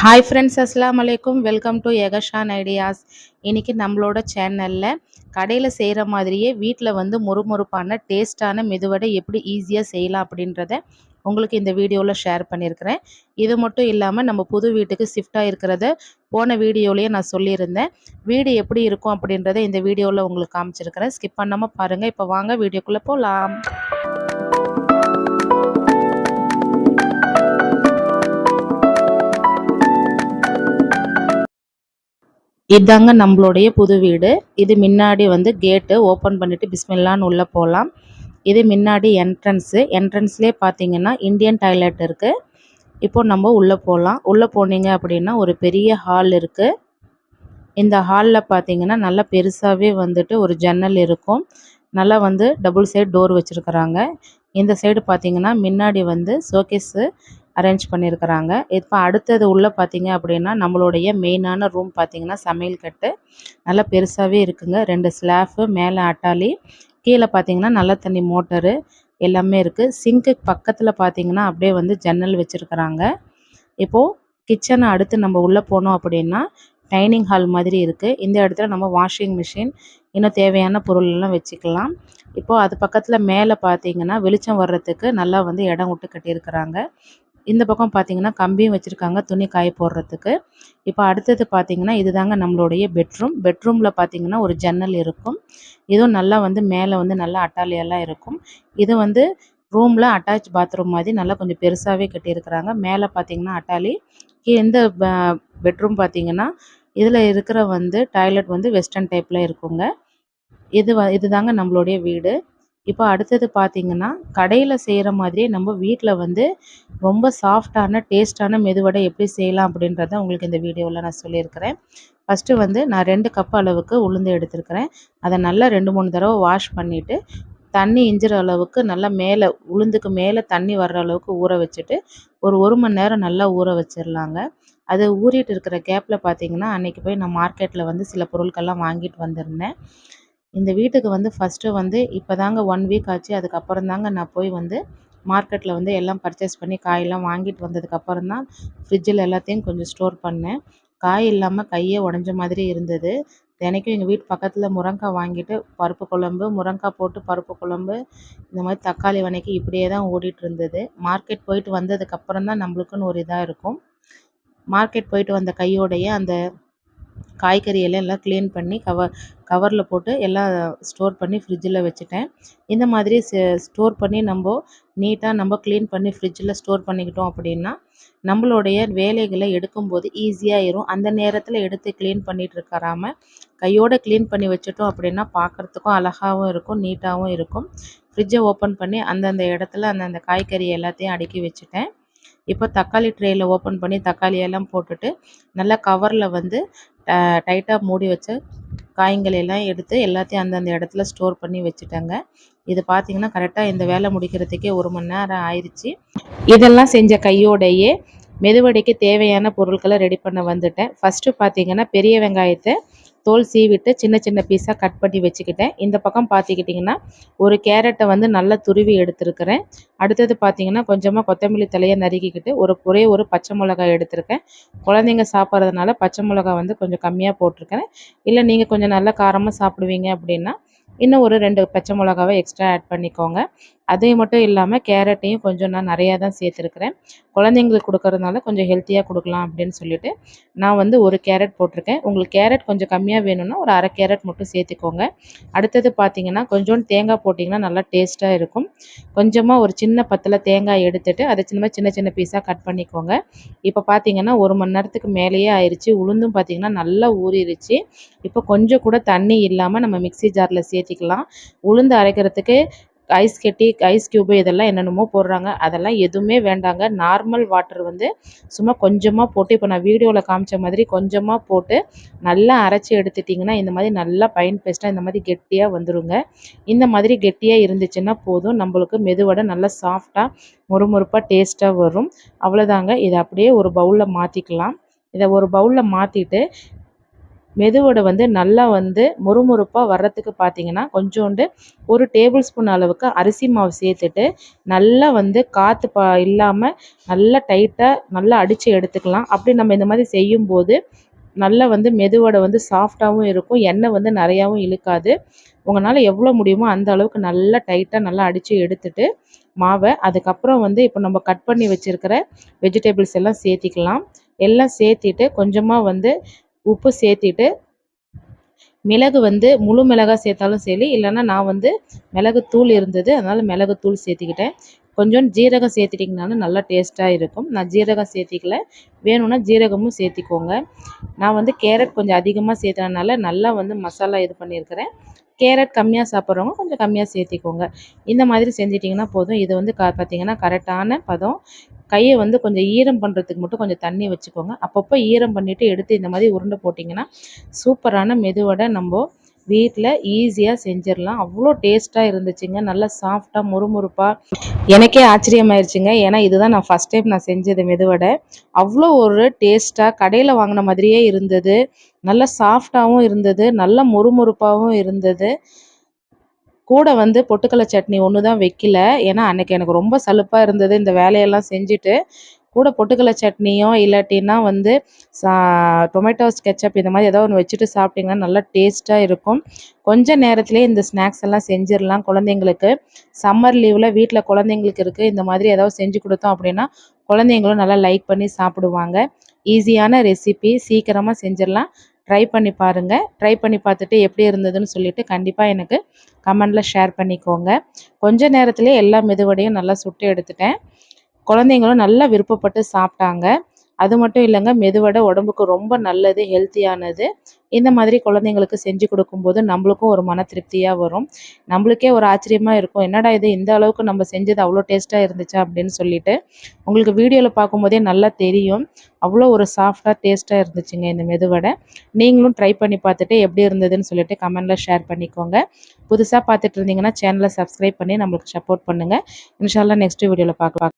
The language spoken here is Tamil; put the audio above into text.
ஹாய் ஃப்ரெண்ட்ஸ் அஸ்லாம் வலைக்கும் வெல்கம் டு எகஷான் ஐடியாஸ் இன்றைக்கி நம்மளோட சேனலில் கடையில் செய்கிற மாதிரியே வீட்டில் வந்து முறுமுறுப்பான டேஸ்ட்டான மெதுவடை எப்படி ஈஸியாக செய்யலாம் அப்படின்றத உங்களுக்கு இந்த வீடியோவில் ஷேர் பண்ணியிருக்கிறேன் இது மட்டும் இல்லாமல் நம்ம புது வீட்டுக்கு ஷிஃப்டாக இருக்கிறத போன வீடியோலேயே நான் சொல்லியிருந்தேன். வீடு எப்படி இருக்கும் அப்படின்றத இந்த வீடியோவில் உங்களுக்கு காமிச்சிருக்கிறேன். ஸ்கிப் பண்ணாமல் பாருங்கள் இப்போ வாங்க வீடியோக்குள்ளே போகலாம் இதாங்க நம்மளுடைய புது வீடு. இது முன்னாடி வந்து கேட்டு ஓப்பன் பண்ணிவிட்டு பிஸ்மில்லான்னு உள்ளே போகலாம் இது முன்னாடி என்ட்ரன்ஸு என்ட்ரன்ஸ்லேயே பார்த்தீங்கன்னா இந்தியன் டாய்லெட் இருக்குது இப்போ நம்ம உள்ளே போகலாம் உள்ளே போனீங்க அப்படின்னா ஒரு பெரிய ஹால் இருக்குது இந்த ஹாலில் பார்த்தீங்கன்னா நல்லா பெருசாகவே வந்துட்டு ஒரு ஜன்னல் இருக்கும். நல்லா வந்து டபுள் சைடு டோர் வச்சுருக்குறாங்க. இந்த சைடு பார்த்தீங்கன்னா முன்னாடி வந்து ஷோகேஸு அரேஞ்ச் பண்ணியிருக்கிறாங்க இப்போ அடுத்தது உள்ளே பார்த்தீங்க அப்படின்னா நம்மளுடைய மெயினான ரூம் பார்த்தீங்கன்னா சமையல் கட்டு. நல்லா பெருசாகவே இருக்குங்க. ரெண்டு ஸ்லாஃபு மேலே அட்டாலி கீழே பார்த்தீங்கன்னா நல்ல தண்ணி மோட்டரு எல்லாமே இருக்குது சிங்க்கு பக்கத்தில் பார்த்தீங்கன்னா அப்படியே வந்து ஜன்னல் வச்சுருக்குறாங்க. இப்போது கிச்சனை அடுத்து நம்ம உள்ளே போனோம் அப்படின்னா டைனிங் ஹால் மாதிரி இருக்குது இந்த இடத்துல நம்ம வாஷிங் மிஷின் இன்னும் தேவையான பொருள் எல்லாம் வச்சுக்கலாம். இப்போது அது பக்கத்தில் மேலே பார்த்தீங்கன்னா வெளிச்சம் வர்றதுக்கு நல்லா வந்து இடம் விட்டு கட்டியிருக்கிறாங்க. இந்த பக்கம் பார்த்தீங்கன்னா கம்பியும் வச்சுருக்காங்க துணி காய போடுறதுக்கு. இப்போ அடுத்தது பார்த்தீங்கன்னா இதுதாங்க நம்மளுடைய பெட்ரூம் பெட்ரூமில் பார்த்தீங்கன்னா ஒரு ஜன்னல் இருக்கும். இதுவும் நல்லா வந்து மேலே வந்து நல்லா அட்டாலியெல்லாம் இருக்கும். இது வந்து ரூமில் அட்டாச் பாத்ரூம் மாதிரி நல்லா கொஞ்சம் பெருசாகவே கட்டியிருக்கிறாங்க. மேலே பார்த்தீங்கன்னா அட்டாலி இந்த பெட்ரூம் பார்த்தீங்கன்னா இதில் இருக்கிற வந்து டாய்லெட் வந்து வெஸ்டர்ன் டைப்பில் இருக்குங்க. இது வ இதுதாங்க நம்மளுடைய வீடு. இப்போ அடுத்தது பார்த்திங்கன்னா கடையில் செய்கிற மாதிரியே நம்ம வீட்டில் வந்து ரொம்ப சாஃப்டான டேஸ்ட்டான மெதுவடை எப்படி செய்யலாம் அப்படின்றத உங்களுக்கு இந்த வீடியோவில் நான் சொல்லியிருக்கிறேன். ஃபஸ்ட்டு வந்து நான் ரெண்டு கப் அளவுக்கு உளுந்து எடுத்துருக்கிறேன். அதை நல்லா ரெண்டு மூணு தடவை வாஷ் பண்ணிவிட்டு தண்ணி இஞ்சிற அளவுக்கு நல்லா மேலே உளுந்துக்கு மேலே தண்ணி வர்ற அளவுக்கு ஊற வச்சுட்டு ஒரு ஒரு மணி நேரம் நல்லா ஊற வச்சிடலாங்க அது ஊறிட்டு இருக்கிற கேப்பில் பார்த்தீங்கன்னா அன்றைக்கி போய் நான் மார்க்கெட்டில் வந்து சில பொருட்கள்லாம் வாங்கிட்டு வந்திருந்தேன். இந்த வீட்டுக்கு வந்து ஃபஸ்ட்டு வந்து இப்போ தாங்க ஒன் வீக் ஆச்சு. அதுக்கப்புறம் தாங்க நான் போய் வந்து மார்க்கெட்டில் வந்து எல்லாம் பர்ச்சேஸ் பண்ணி காயெல்லாம் வாங்கிட்டு வந்ததுக்கப்புறம் தான் ஃப்ரிட்ஜில் எல்லாத்தையும் கொஞ்சம் ஸ்டோர் பண்ணேன். காய் இல்லாமல் கையே உடஞ்ச மாதிரி இருந்தது. தினைக்கும் எங்கள் வீட்டு பக்கத்தில் முருங்காய் வாங்கிட்டு பருப்பு குழம்பு முருங்கக்காய் போட்டு பருப்பு குழம்பு இந்த மாதிரி தக்காளி வதக்கி இப்படியே தான் ஓடிட்டு இருந்தது. மார்க்கெட் போயிட்டு வந்ததுக்கப்புறம் தான் நம்மளுக்குன்னு ஒரு இதாக இருக்கும். மார்க்கெட் போயிட்டு வந்த கையோடையே அந்த காய்கறி எல்லாம் எல்லாம் க்ளீன் பண்ணி கவர் கவரில் போட்டு எல்லாம் ஸ்டோர் பண்ணி ஃப்ரிட்ஜில் வச்சுட்டேன். இந்த மாதிரி ஸ்டோர் பண்ணி நம்ம நீட்டாக நம்ம க்ளீன் பண்ணி ஃப்ரிட்ஜில் ஸ்டோர் பண்ணிக்கிட்டோம் அப்படின்னா நம்மளுடைய வேலைகளை எடுக்கும்போது ஈஸியாகிடும் அந்த நேரத்தில் எடுத்து க்ளீன் பண்ணிகிட்டு இருக்கறாமல் கையோடு க்ளீன் பண்ணி வச்சுட்டோம் அப்படின்னா பார்க்குறதுக்கும் அழகாகவும் இருக்கும் நீட்டாகவும் இருக்கும். ஃப்ரிட்ஜை ஓப்பன் பண்ணி அந்தந்த இடத்துல அந்தந்த காய்கறி எல்லாத்தையும் அடுக்கி வச்சுட்டேன். இப்போ தக்காளி ட்ரேயில் ஓப்பன் பண்ணி தக்காளியெல்லாம் போட்டுட்டு நல்லா கவரில் வந்து டைட்டாக மூடி வச்ச காய்கள் எல்லாம் எடுத்து எல்லாத்தையும் அந்தந்த இடத்துல ஸ்டோர் பண்ணி வச்சுட்டேங்க. இது பார்த்தீங்கன்னா கரெக்டாக இந்த வேலை முடிக்கிறதுக்கே ஒரு மணி நேரம் ஆயிடுச்சு இதெல்லாம் செஞ்ச கையோடையே மெதுவடைக்கு தேவையான பொருட்களை ரெடி பண்ண வந்துட்டேன். ஃபஸ்ட்டு பார்த்தீங்கன்னா பெரிய வெங்காயத்தை தோல் சீவிட்டு சின்ன சின்ன பீஸாக கட் பண்ணி வச்சுக்கிட்டேன். இந்த பக்கம் பார்த்துக்கிட்டிங்கன்னா ஒரு கேரட்டை வந்து நல்லா துருவி எடுத்துருக்கிறேன். அடுத்தது பார்த்தீங்கன்னா கொஞ்சமாக கொத்தமல்லி தலையை நறுக்கிக்கிட்டு ஒரு ஒரே ஒரு பச்சை மிளகாய் எடுத்திருக்கேன். குழந்தைங்க சாப்பிட்றதுனால பச்சை மிளகாய் வந்து கொஞ்சம் கம்மியாக போட்டிருக்கேன். இல்லை நீங்கள் கொஞ்சம் நல்லா காரமாக சாப்பிடுவீங்க அப்படின்னா இன்னும் ஒரு ரெண்டு பச்சை மிளகாவை எக்ஸ்ட்ரா ஆட் பண்ணிக்கோங்க. அதே மட்டும் இல்லாமல் கேரட்டையும் கொஞ்சம் நான் நிறையா தான் சேர்த்துருக்குறேன். குழந்தைங்களுக்கு கொடுக்கறதுனால கொஞ்சம் ஹெல்த்தியாக கொடுக்கலாம் அப்படின்னு சொல்லிட்டு நான் வந்து ஒரு கேரட் போட்டிருக்கேன். உங்களுக்கு கேரட் கொஞ்சம் கம்மியாக வேணும்னா ஒரு அரை கேரட் மட்டும் சேர்த்துக்கோங்க. அடுத்தது பார்த்தீங்கன்னா கொஞ்சோண்டு தேங்காய் போட்டிங்கன்னா நல்லா டேஸ்ட்டாக இருக்கும். கொஞ்சமாக ஒரு சின்ன பத்தில் தேங்காய் எடுத்துகிட்டு அதை சின்ன சின்ன சின்ன பீஸாக கட் பண்ணிக்கோங்க. இப்போ பார்த்தீங்கன்னா ஒரு மணி நேரத்துக்கு மேலேயே ஆயிடுச்சு உளுந்தும் பார்த்தீங்கன்னா நல்லா ஊறிடுச்சு இப்போ கொஞ்சம் கூட தண்ணி இல்லாமல் நம்ம மிக்சி ஜாரில் சேர்த்திக்கலாம். உளுந்து அரைக்கிறதுக்கு ஐஸ் கட்டி ஐஸ் க்யூபு இதெல்லாம் என்னென்னமோ போடுறாங்க. அதெல்லாம் எதுவுமே வேண்டாங்க. நார்மல் வாட்டர் வந்து சும்மா கொஞ்சமாக போட்டு இப்போ நான் வீடியோவில் காமிச்ச மாதிரி கொஞ்சமாக போட்டு நல்லா அரைச்சி எடுத்துட்டிங்கன்னா இந்த மாதிரி நல்லா பைன் பேஸ்ட்டாக இந்த மாதிரி கெட்டியாக வந்துடுங்க இந்த மாதிரி கெட்டியாக இருந்துச்சுன்னா போதும். நம்மளுக்கு மெதுவடை நல்லா சாஃப்டாக மொறுமொறுப்பாக டேஸ்ட்டாக வரும். அவ்வளோதாங்க இதை அப்படியே ஒரு பவுலில் மாற்றிக்கலாம் இதை ஒரு பவுலில் மாற்றிட்டு மெதுவடை வந்து நல்லா வந்து முறுமுறுப்பாக வர்றதுக்கு பார்த்தீங்கன்னா கொஞ்சோண்டு ஒரு டேபிள் ஸ்பூன் அளவுக்கு அரிசி மாவு சேர்த்துட்டு நல்லா வந்து காற்று பா இல்லாமல் நல்லா டைட்டாக நல்லா அடித்து எடுத்துக்கலாம். அப்படி நம்ம இந்த மாதிரி செய்யும்போது நல்லா வந்து மெதுவடை வந்து சாஃப்டாகவும் இருக்கும். எண்ணெய் வந்து நிறையாவும் இழுக்காது. உங்களால் எவ்வளோ முடியுமோ அந்த அளவுக்கு நல்லா டைட்டாக நல்லா அடித்து எடுத்துட்டு மாவை அதுக்கப்புறம் வந்து இப்போ நம்ம கட் பண்ணி வச்சுருக்கிற வெஜிடபிள்ஸ் எல்லாம் சேர்த்திக்கலாம். எல்லாம் சேர்த்திட்டு கொஞ்சமாக வந்து உப்பு சேர்த்திட்டு மிளகு வந்து முழு மிளகாய் சேர்த்தாலும் சரி இல்லைன்னா நான் வந்து மிளகு தூள் இருந்தது அதனால் மிளகு தூள் சேர்த்திக்கிட்டேன். கொஞ்சம் ஜீரகம் சேர்த்துட்டிங்கனாலும் நல்லா டேஸ்ட்டாக இருக்கும். நான் ஜீரகம் சேர்த்திக்கல. வேணும்னா ஜீரகமும் சேர்த்திக்கோங்க. நான் வந்து கேரட் கொஞ்சம் அதிகமாக சேர்த்தனால நல்லா வந்து மசாலா இது பண்ணியிருக்கிறேன். கேரட் கம்மியாக சாப்பிட்றவங்க கொஞ்சம் கம்மியாக சேர்த்திக்கோங்க. இந்த மாதிரி செஞ்சிட்டிங்கன்னா போதும். இது வந்து க பார்த்திங்கன்னா கரெக்டான பதம். கையை வந்து கொஞ்சம் ஈரம் பண்ணுறதுக்கு மட்டும் கொஞ்சம் தண்ணி வச்சுக்கோங்க. அப்பப்போ ஈரம் பண்ணிவிட்டு எடுத்து இந்த மாதிரி உருண்டை போட்டிங்கன்னா சூப்பரான மெதுவடை நம்ம வீட்டில் ஈஸியாக செஞ்சிடலாம். அவ்வளோ டேஸ்ட்டாக இருந்துச்சுங்க. நல்லா சாஃப்டாக முறுமுறுப்பாக எனக்கே ஆச்சரியமாயிருச்சுங்க. ஏன்னா இதுதான் நான் ஃபஸ்ட் டைம் நான் செஞ்சது மெதுவடை. அவ்வளோ ஒரு டேஸ்ட்டாக கடையில் வாங்கின மாதிரியே இருந்தது. நல்லா சாஃப்டாகவும் இருந்தது. நல்ல முறுமுறுப்பாகவும் இருந்தது. கூட வந்து பொட்டுக்கடலை சட்னி ஒன்று தான் வைக்கல. ஏன்னா அன்றைக்கி எனக்கு ரொம்ப சலுப்பாக இருந்தது இந்த வேலையெல்லாம் செஞ்சுட்டு. கூட பொட்டுக்கடலை சட்னியோ இல்லாட்டின்னா வந்து சா டொமேட்டோஸ் கெச்சப் இந்த மாதிரி ஏதோ ஒன்று வச்சுட்டு சாப்பிட்டிங்கன்னா நல்லா டேஸ்ட்டாக இருக்கும். கொஞ்ச நேரத்துலேயே இந்த ஸ்நாக்ஸ் எல்லாம் செஞ்சிடலாம் குழந்தைங்களுக்கு. சம்மர் லீவில் வீட்டில் குழந்தைங்களுக்கு இருக்குது இந்த மாதிரி ஏதாவது செஞ்சு கொடுத்தோம் அப்படின்னா குழந்தைங்களும் நல்லா லைக் பண்ணி சாப்பிடுவாங்க. ஈஸியான ரெசிபி. சீக்கிரமாக செஞ்சிடலாம். ட்ரை பண்ணி பாருங்கள் ட்ரை பண்ணி பார்த்துட்டு எப்படி இருந்ததுன்னு சொல்லிவிட்டு கண்டிப்பாக எனக்கு கமெண்டில் ஷேர் பண்ணிக்கோங்க. கொஞ்ச நேரத்துலேயே எல்லா மெதுவடையும் நல்லா சுட்டு எடுத்துட்டேன். குழந்தைங்களும் நல்லா விருப்பப்பட்டு சாப்பிட்டாங்க. அது மட்டும் இல்லைங்க மெதுவடை உடம்புக்கு ரொம்ப நல்லது ஹெல்த்தியானது இந்த மாதிரி குழந்தைங்களுக்கு செஞ்சு கொடுக்கும்போது நம்மளுக்கும் ஒரு மன திருப்தியாக வரும். நம்மளுக்கே ஒரு ஆச்சரியமாக இருக்கும். என்னடா இது இந்த அளவுக்கு நம்ம செஞ்சது அவ்வளோ டேஸ்ட்டாக இருந்துச்சா அப்படின்னு சொல்லிட்டு உங்களுக்கு வீடியோவில் பார்க்கும்போதே நல்லா தெரியும். அவ்வளோ ஒரு சாஃப்டாக டேஸ்ட்டாக இருந்துச்சுங்க இந்த மெதுவடை. நீங்களும் ட்ரை பண்ணி பார்த்துட்டு எப்படி இருந்ததுன்னு சொல்லிட்டு கமெண்டில் ஷேர் பண்ணிக்கோங்க. புதுசாக பார்த்துட்டு இருந்தீங்கன்னா சேனலை சப்ஸ்கிரைப் பண்ணி நம்மளுக்கு சப்போர்ட் பண்ணுங்கள் இன்ஷால்லாம் நெக்ஸ்ட் வீடியோவில் பார்க்கலாம்.